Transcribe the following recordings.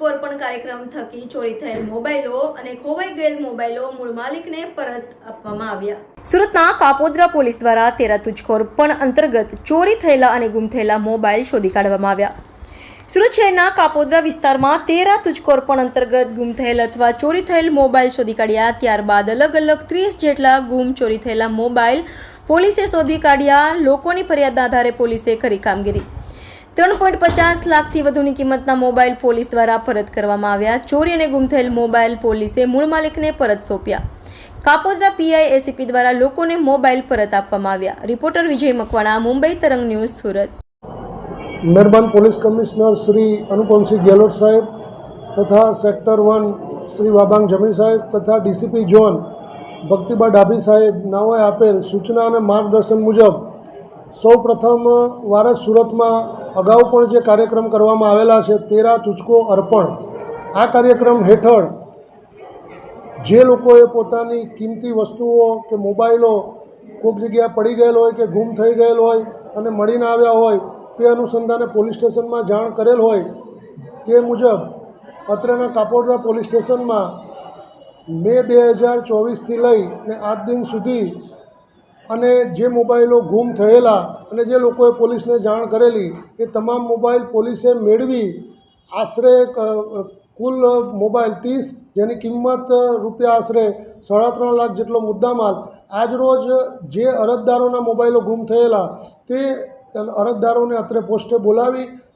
તુજકો કાર્યક્રમ થકી ચોરી થયેલ મોબાઈલો અને ખોવાઈ ગયેલ મોબાઈલો મૂળ માલિકને પરત આપવામાં આવ્યા. સુરતના કાપોદ્રા પોલીસ દ્વારા તેરા તુજકો પણ અંતર્ગત ચોરી થયેલા અને ગુમ થયેલા મોબાઈલ શોધી કાઢવામાં આવ્યા. સુરત શહેરના કાપોદ્રા વિસ્તારમાં તેરા તુજકો પણ અંતર્ગત ગુમ થયેલ અથવા ચોરી થયેલ મોબાઈલ શોધી કાઢ્યા. ત્યારબાદ અલગ અલગ ત્રીસ જેટલા ગુમ ચોરી થયેલા મોબાઈલ પોલીસે શોધી કાઢ્યા. લોકોની ફરિયાદના આધારે પોલીસે કરી કામગીરી. ત્રણ પોઈન્ટ પચાસ લાખથી વધુની કિંમતના મોબાઈલ પોલીસ દ્વારા પરત કરવામાં આવ્યા. ચોરી અને ગુમ થયેલ મોબાઈલ પોલીસે મૂળ માલિકને પરત સોંપ્યા. કાપોદ્રા પીઆઈ એસીપી દ્વારા લોકોને મોબાઈલ પરત આપવામાં આવ્યા. રિપોર્ટર વિજય મકવાણા, મુંબઈ તરંગ ન્યૂઝ, સુરત. મહેરબાન પોલીસ કમિશનર શ્રી અનુપમસિંહ ગેહલોત સાહેબ તથા સેક્ટર વન શ્રી વાબાંગ જમી સાહેબ તથા ડીસીપી ઝોન ભક્તિબા ડાભી સાહેબ નાઓએ આપેલ સૂચના અને માર્ગદર્શન મુજબ સૌ પ્રથમ વારસ સુરતમાં અગાઉ પણ જે કાર્યક્રમ કરવામાં આવેલા છે, તેરા તુચકો અર્પણ. આ કાર્યક્રમ હેઠળ જે લોકોએ પોતાની કિંમતી વસ્તુઓ કે મોબાઈલો કોઈક જગ્યાએ પડી ગયેલ હોય કે ગુમ થઈ ગયેલ હોય અને મળીને આવ્યા હોય, તે અનુસંધાને પોલીસ સ્ટેશનમાં જાણ કરેલ હોય, તે મુજબ અત્રેના કાપોડરા પોલીસ સ્ટેશનમાં મે બે હજાર ચોવીસથી લઈ ને આજ દિન સુધી અને જે મોબાઈલો ગુમ થયેલા અને જે લોકોએ પોલીસને જાણ કરેલી, એ તમામ મોબાઈલ પોલીસે મેળવી. આશરે કુલ મોબાઈલ ત્રીસ, જેની કિંમત રૂપિયા આશરે સાડા ત્રણ લાખ જેટલો મુદ્દામાલ. આજરોજ જે અરજદારોના મોબાઈલો ગુમ થયેલા, તે અરજદારોને અત્રે પોસ્ટે બોલાવી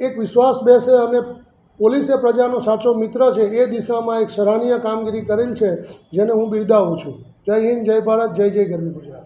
એક વિશ્વાસ બેસે અને પોલીસે પ્રજાનો સાચો મિત્ર છે, એ દિશામાં એક સરાહનીય કામગીરી કરેલ છે, જેને હું બિરદાવું છું. જય હિન્દ, જય ભારત, જય જય ગરવી ગુજરાત.